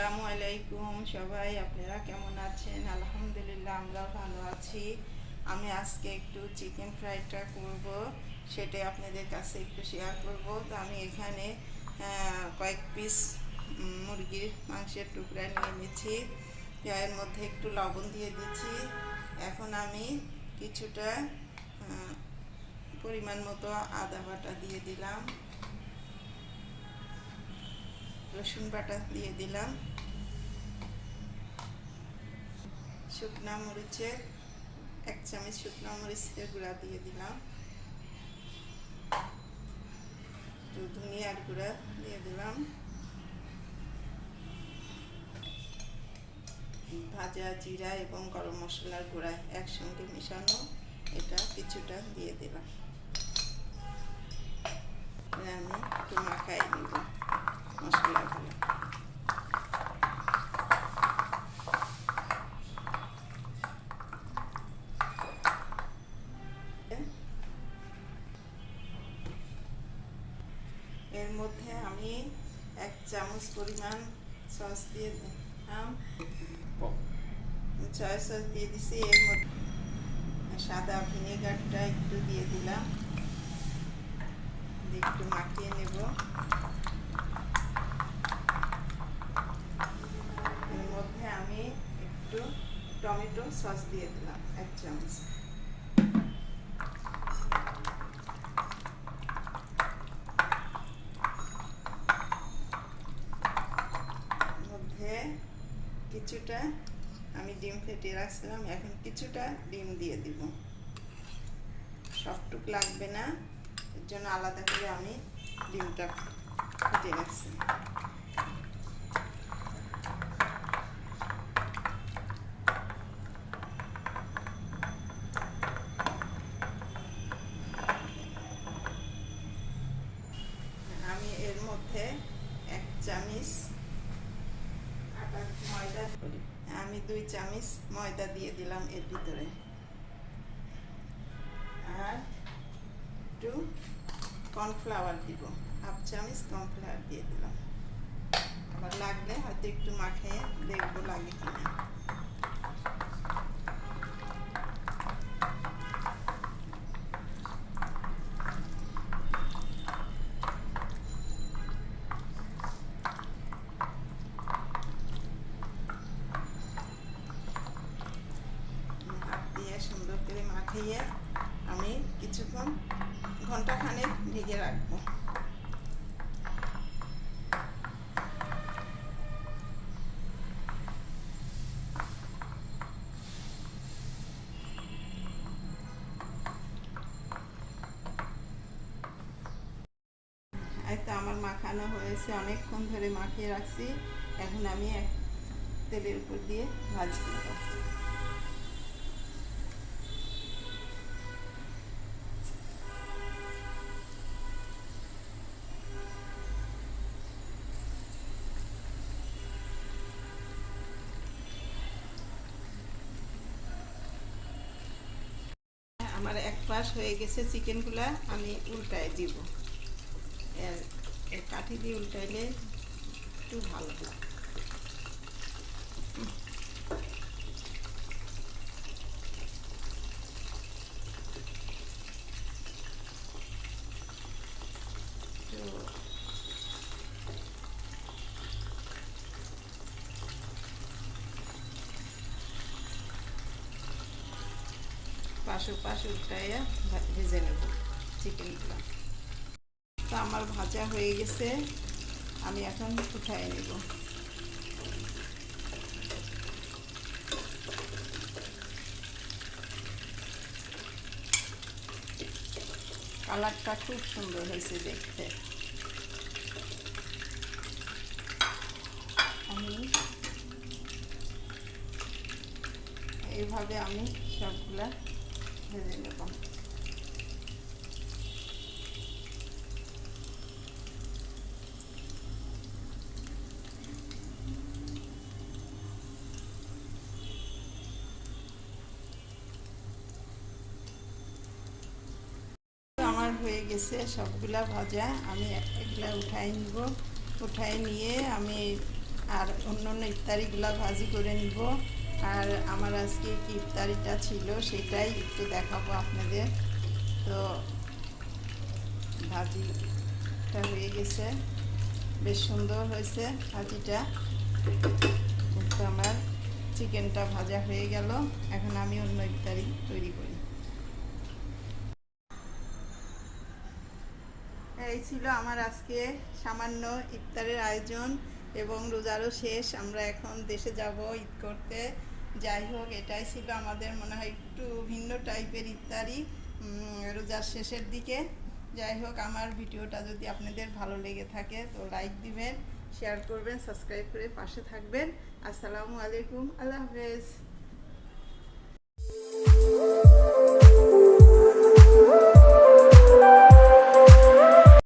আসসালামু আলাইকুম সবাই, আপনারা কেমন আছেন? আলহামদুলিল্লাহ আমরা ভালো আছি। আমি আজকে একটু চিকেন ফ্রাইটা করব, সেটাই আপনাদের কাছে একটু শেয়ার করব। তো আমি এখানে কয়েক পিস মুরগির মাংসের টুকরা নিয়ে নিয়েছি এর মধ্যে একটু লবণ দিয়ে দিচ্ছি। এখন আমি কিছুটা পরিমাণ মতো আদা বাটা দিয়ে দিলাম। রসুন বাটা দিয়ে দিলাম। শুকনা মরিচের, এক চামচ শুকনা মরিচের গুঁড়া দিয়ে দিলাম। ধনিয়ার গুঁড়া দিয়ে দিলাম। ভাজা জিরা এবং গরম মশলার গুঁড়া একসঙ্গে মেশানো, এটা কিছুটা দিয়ে দিলাম। আমি একটু মাখাই এর মধ্যে আমি এক চামচ পরিমাণ সস দিয়ে দিলাম। সয়া সস দিয়ে দিছি, এর মধ্যে সাদা ভিনেগারটা একটু দিয়ে দিলাম। একটু মাখিয়ে নেব এর মধ্যে আমি একটু টমেটো সস দিয়ে দিলাম এক চামচ মধ্যে কিছুটা আমি ডিম ফেটিয়ে রাখছিলাম এখন কিছুটা ডিম দিয়ে দিব সবটুক লাগবে না এর জন্য আলাদা করে আমি ডিমটা ফেটে রাখছি আমি এর মধ্যে এক চামচ আটা ময়দা আমি দুই চামচ ময়দা দিয়ে দিলাম এর ভিতরে। আর একটু কর্নফ্লাওয়ার দিব। হাফ চামচ কর্নফ্লাওয়ার দিয়ে দিলাম। আবার লাগলে হয়তো একটু মাখে দেখব লাগে কিনা। মাখিয়ে আমি কিছুক্ষণ ঘণ্টা খানেক ঢেকে রাখব। তো আমার মাখানো হয়েছে, অনেকক্ষণ ধরে মাখিয়ে রাখছি। এখন আমি তেলের উপর দিয়ে ভাজি আমার এক পাশ হয়ে গেছে চিকেনগুলো, আমি উল্টায় দিব। এর কাঠি দিয়ে উল্টাইলে একটু ভালো হয়। তো পাশে পাশে উল্টাইয়া ভা- ভেজে নেব চিকেনগুলো তো আমার ভাজা হয়ে গেছে, আমি এখন উঠাই নেব। কালারটা খুব সুন্দর হয়েছে দেখতে। আমি এইভাবে আমি সবগুলা আমার হয়ে গেছে সবগুলা ভাজা। আমি এগুলা উঠাই নিব। উঠাই নিয়ে আমি আর অন্য অন্য ইফতারিগুলো ভাজি করে নিব। আর আমার আজকে ইফতারিটা ছিল, সেটাই একটু দেখাবো আপনাদের। তো ভাজিটা হয়ে গেছে। বেশ সুন্দর হয়েছে ভাজিটা। কিন্তু আমার চিকেনটা ভাজা হয়ে গেল। এখন আমি অন্য ইফতারি তৈরি করি। এই ছিল আমার আজকে সামান্য ইফতারের আয়োজন এবং রোজারও শেষ। আমরা এখন দেশে যাব ঈদ করতে। যাই হোক, এটাই ছিল আমাদের মনে হয় একটু ভিন্ন টাইপের ইফতারি রোজার শেষের দিকে। যাই হোক, আমার ভিডিওটা যদি আপনাদের ভালো লেগে থাকে, তো লাইক দিবেন শেয়ার করবেন সাবস্ক্রাইব করে পাশে থাকবেন। আসসালামু আলাইকুম, আল্লাহ হাফেজ।